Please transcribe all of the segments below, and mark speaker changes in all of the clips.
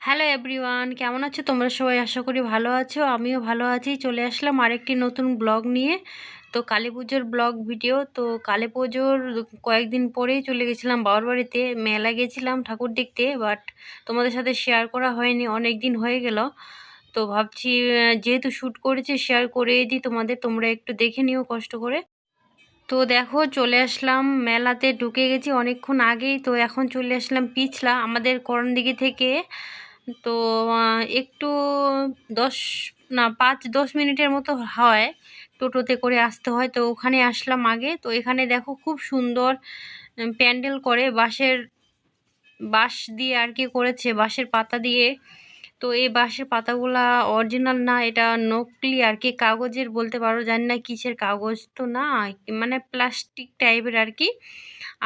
Speaker 1: Hello everyone কেমন আছো? তোমরা সবাই আশা করি ভালো আছো। আমিও ভালো আছি। চলে আসলাম আরেকটি নতুন ব্লগ নিয়ে। তো কালী পুজোর ব্লগ ভিডিও। তো কালী পুজোর কয়েকদিন পরেই চলে গেছিলাম বাবার বাড়িতে। মেলা গেছিলাম ঠাকুর দেখতে বাট তোমাদের সাথে শেয়ার করা হয়নি। অনেক দিন হয়ে গেল। তো ভাবছি যেহেতু শ্যুট করেছি শেয়ার করে দিই তোমাদের। তোমরা একটু দেখে নিও কষ্ট করে। তো দেখো, চলে আসলাম। মেলাতে ঢুকে গেছি অনেকক্ষণ আগেই। তো এখন চলে আসলাম পিছলা, আমাদের করণদিঘি থেকে। তো একটু দশ, না, পাঁচ, দশ মিনিটের মতো হয় টোটোতে করে আসতে হয়। তো ওখানে আসলাম আগে। তো এখানে দেখো খুব সুন্দর প্যান্ডেল করে বাঁশের, বাঁশ দিয়ে আর কি করেছে। বাঁশের পাতা দিয়ে তো এই বাঁশের পাতাগুলা অরিজিনাল না? এটা নকলি আর কি কাগজের বলতে পারো জানি না কিসের কাগজ তো না মানে প্লাস্টিক টাইপের আর কি।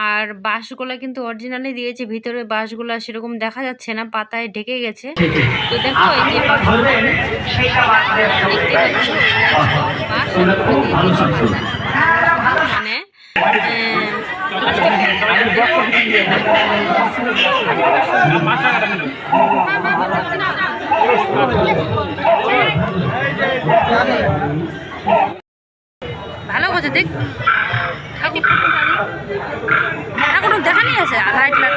Speaker 1: আর বাঁশগুলা কিন্তু অরিজিনালি দিয়েছে ভিতরে বাঁশগুলা সেরকম দেখা যাচ্ছে না পাতায় ঢেকে গেছে। তো দেখো এই যে মানে ভালো করছে দেখ। ঠাকুর ঠাকুর দেখানি আছে লাইট লাইট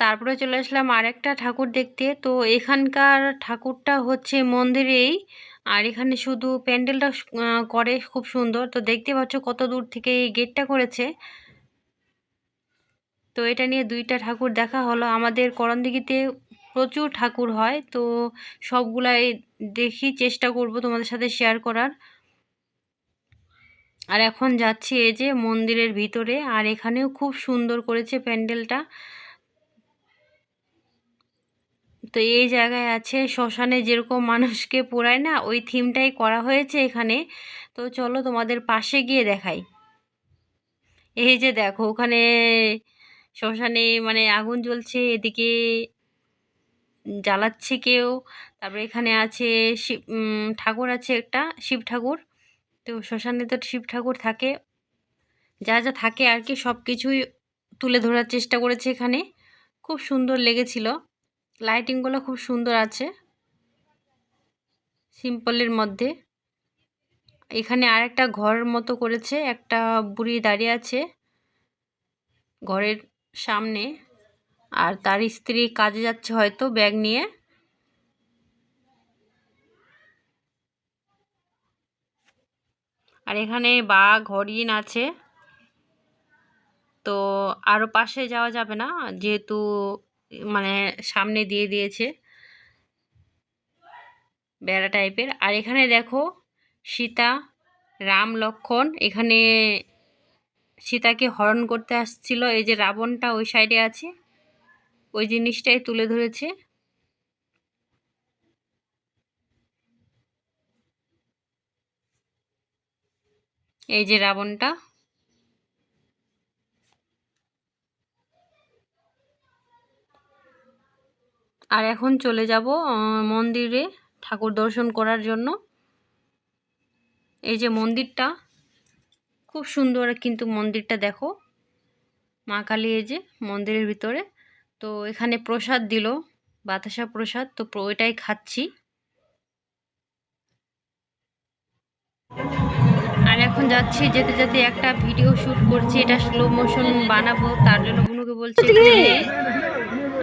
Speaker 1: তারপরে চলে আসলাম আরেকটা ঠাকুর দেখতে। তো এখানকার ঠাকুরটা হচ্ছে মন্দিরেই। আর এখানে শুধু প্যান্ডেলটা করে, খুব সুন্দর। তো দেখতে পাচ্ছ কত দূর থেকে এই গেটটা করেছে। তো এটা নিয়ে দুইটা ঠাকুর দেখা হলো। আমাদের করণদিঘিতে প্রচুর ঠাকুর হয়। তো সবগুলাই দেখি, চেষ্টা করব তোমাদের সাথে শেয়ার করার। আর এখন যাচ্ছি এই যে মন্দিরের ভিতরে। আর এখানেও খুব সুন্দর করেছে প্যান্ডেলটা। তো এই জায়গায় আছে, শ্মশানে যেরকম মানুষকে পোড়ায় না, ওই থিমটাই করা হয়েছে এখানে। তো চলো তোমাদের পাশে গিয়ে দেখাই। এই যে দেখো, ওখানে শ্মশানে মানে আগুন জ্বলছে, এদিকে জ্বালাচ্ছে কেউ। তারপরে এখানে আছে শিব ঠাকুর আছে একটা, শিব ঠাকুর। তো শ্মশানে তো শিব ঠাকুর থাকে। যা যা থাকে আর কি সব কিছুই তুলে ধরার চেষ্টা করেছে এখানে। খুব সুন্দর লেগেছিল। লাইটিংগুলো খুব সুন্দর আছে। সিম্পলের মধ্যে। এখানে আরেকটা ঘর মতো করেছে, একটা বুড়ি দাঁড়িয়ে আছে ঘরের সামনে। আর তার স্ত্রী কাজে যাচ্ছে হয়তো ব্যাগ নিয়ে। আর এখানে বাঘ হরিণ আছে। তো আরও পাশে যাওয়া যাবে না, যেহেতু মানে সামনে দিয়ে দিয়েছে বেড়া টাইপের। আর এখানে দেখো সীতা, রাম, লক্ষণ। এখানে সীতাকে হরণ করতে আসছিল। এই যে রাবণটা ওই সাইডে আছে, ওই জিনিসটাই তুলে ধরেছে। এই যে রাবণটা। আর এখন চলে যাব মন্দিরে ঠাকুর দর্শন করার জন্য। এই যে মন্দিরটা খুব সুন্দর কিন্তু মন্দিরটা দেখো। মা কালী এই যে মন্দিরের ভিতরে। তো এখানে প্রসাদ দিল বাতাসা প্রসাদ তো ওইটাই খাচ্ছি। আর এখন যাচ্ছি যেতে যেতে একটা ভিডিও শুট করছি। এটা স্লো মোশন বানাবো তার জন্য বুনুকে বলছি।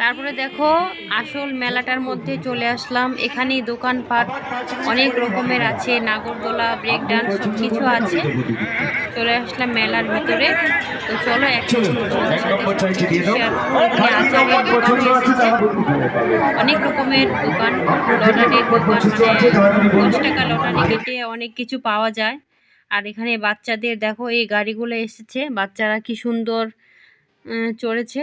Speaker 1: তারপরে দেখো আসল মেলাটার মধ্যে চলে আসলাম। এখানেই দোকানপাট অনেক রকমের আছে নাগরদোলা ব্রেক ডান্স সব কিছু আছে। চলে আসলাম মেলার ভিতরে। তো চলো। এখানে অনেক রকমের দোকান লটারির দোকান মানে দশ টাকা লটারি কেটে অনেক কিছু পাওয়া যায়। আর এখানে বাচ্চাদের দেখো এই গাড়িগুলো এসেছে। বাচ্চারা কি সুন্দর চড়েছে।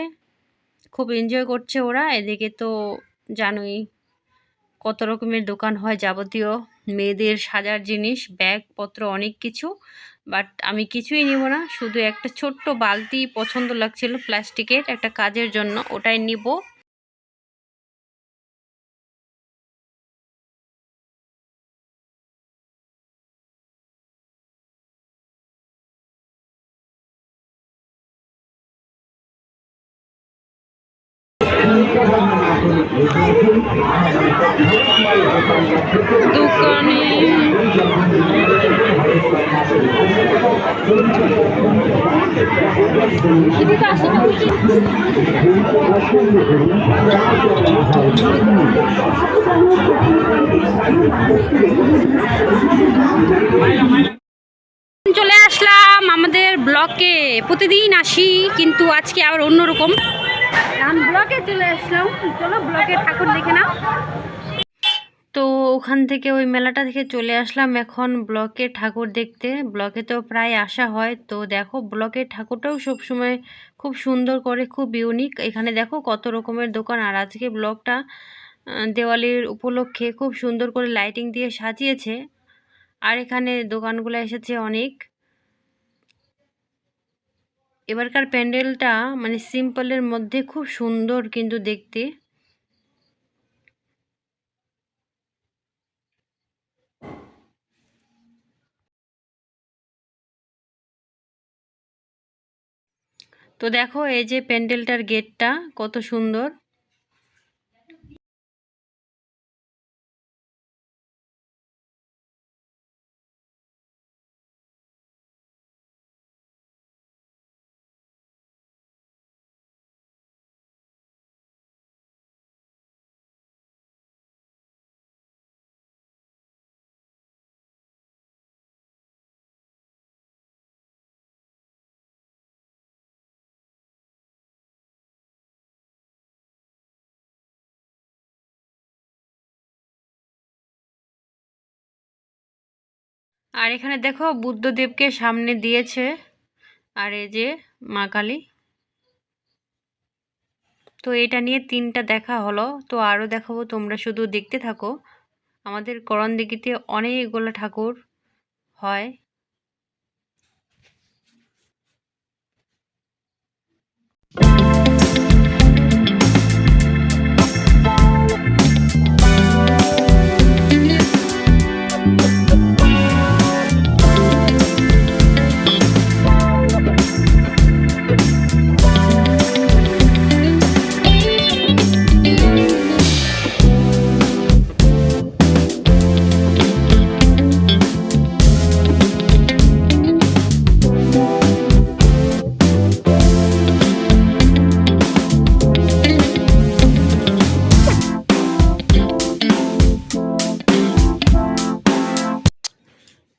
Speaker 1: খুব এনজয় করছে ওরা। এদিকে তো জানোই কত রকমের দোকান হয় যাবতীয় মেয়েদের সাজার জিনিস, ব্যাগপত্র অনেক কিছু। বাট আমি কিছুই নিব না, শুধু একটা ছোট্ট বালতি পছন্দ লাগছিল প্লাস্টিকের একটা কাজের জন্য, ওটাই নিব। দোকানে চলে আসলাম আমাদের ব্লকে। প্রতিদিন আসি কিন্তু আজকে আবার অন্যরকম। ব্লকে চলে আসলাম। চলো ব্লকে ঠাকুর দেখে নাও। তো ওখান থেকে ওই মেলাটা থেকে চলে আসলাম এখন ব্লকে ঠাকুর দেখতে। ব্লকে তো প্রায় আসা হয়। তো দেখো ব্লকের ঠাকুরটাও সবসময় খুব সুন্দর করে, খুব ইউনিক এখানে দেখো কত রকমের দোকান। আর আজকে ব্লকটা দেওয়ালির উপলক্ষে খুব সুন্দর করে লাইটিং দিয়ে সাজিয়েছে। আর এখানে দোকানগুলো এসেছে অনেক। এবারকার প্যান্ডেলটা মানে সিম্পলের মধ্যে খুব সুন্দর কিন্তু দেখতে। তো দেখো এই যে প্যান্ডেলটার গেটটা কত সুন্দর। আর এখানে দেখো বুদ্ধদেবকে সামনে দিয়েছে। আর এই যে মা কালী। তো এটা নিয়ে তিনটা দেখা হলো। তো আরও দেখাবো, তোমরা শুধু দেখতে থাকো। আমাদের করণদিঘিতে অনেকগুলো ঠাকুর হয়।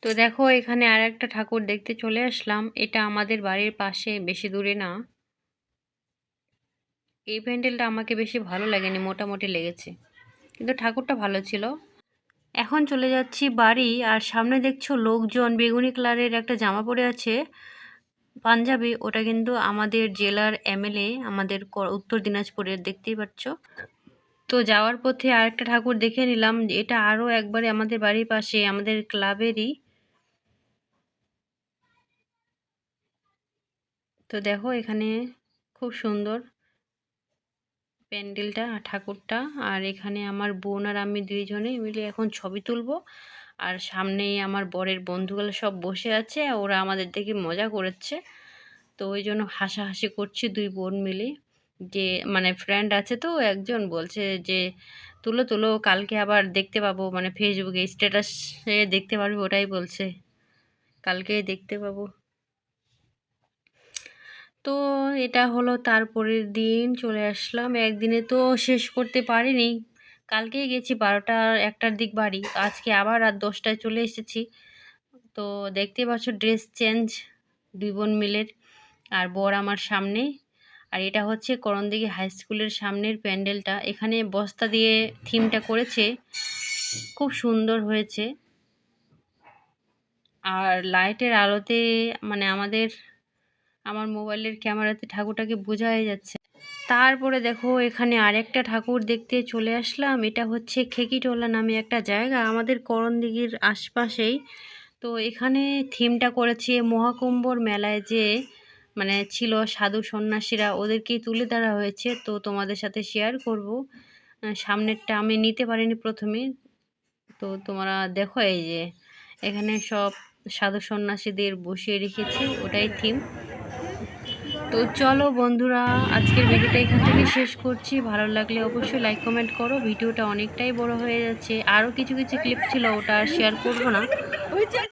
Speaker 1: তো দেখো, এখানে আর একটা ঠাকুর দেখতে চলে আসলাম। এটা আমাদের বাড়ির পাশে, বেশি দূরে না। এই প্যান্ডেলটা আমাকে বেশি ভালো লাগেনি, মোটামুটি লেগেছে। কিন্তু ঠাকুরটা ভালো ছিল। এখন চলে যাচ্ছি বাড়ি, আর সামনে দেখছ লোকজন, বেগুনি কালারের একটা জামা পরে আছে, পাঞ্জাবি। ওটা কিন্তু আমাদের জেলার এমএলএ, আমাদের উত্তর দিনাজপুরের, দেখতেই পাচ্ছ। তো যাওয়ার পথে আরেকটা ঠাকুর দেখে নিলাম। এটা আরও একবারে আমাদের বাড়ির পাশে, আমাদের ক্লাবেরই তো দেখো এখানে খুব সুন্দর প্যান্ডেলটা, ঠাকুরটা। আর এখানে আমার বোন আর আমি দুইজনে মিলে এখন ছবি তুলবো। আর সামনেই আমার বরের বন্ধুগুলো সব বসে আছে, ওরা আমাদের দেখে মজা করেছে। তো ওই জন্য হাসাহাসি করছি দুই বোন মিলে। যে মানে ফ্রেন্ড আছে তো, একজন বলছে যে, তুলো তুলো, কালকে আবার দেখতে পাবো। মানে ফেসবুকে স্ট্যাটাসে দেখতে পারবি, ওটাই বলছে। কালকে দেখতে পাবো। তো এটা হলো তারপরের দিন, চলে আসলাম। একদিনে তো শেষ করতে পারিনি। কালকেই গেছি বারোটা একটার দিক বাড়ি। আজকে আবার রাত দশটায় চলে এসেছি। তো দেখতে পাচ্ছ ড্রেস চেঞ্জ, দুই বোন মিলের আর বর আমার সামনে। আর এটা হচ্ছে করণদিঘি হাই স্কুলের সামনের প্যান্ডেলটা। এখানে বস্তা দিয়ে থিমটা করেছে। খুব সুন্দর হয়েছে। আর লাইটের আলোতে মানে আমাদের আমার মোবাইলের ক্যামেরাতে ঠাকুরটাকে বোঝাই যাচ্ছে। তারপরে দেখো, এখানে আরেকটা ঠাকুর দেখতে চলে আসলাম। এটা হচ্ছে খেকিটোলা নামে একটা জায়গা আমাদের করণদিঘির আশপাশেই। তো এখানে থিমটা করেছে মহাকুম্ভর মেলায় যে মানে ছিল সাধু সন্ন্যাসীরা, ওদেরকেই তুলে ধরা হয়েছে। তো তোমাদের সাথে শেয়ার করব। সামনেরটা আমি নিতে পারিনি প্রথমে। তো তোমরা দেখো এই যে, এখানে সব সাধু সন্ন্যাসীদের বসিয়ে রেখেছে, ওটাই থিম। তো চলো বন্ধুরা, আজকের ভিডিওটা এখান থেকে শেষ করছি। ভালো লাগলে অবশ্যই লাইক কমেন্ট করো। ভিডিওটা অনেকটাই বড় হয়ে যাচ্ছে। আরও কিছু কিছু ক্লিপ ছিল, ওটা আর শেয়ার করব না।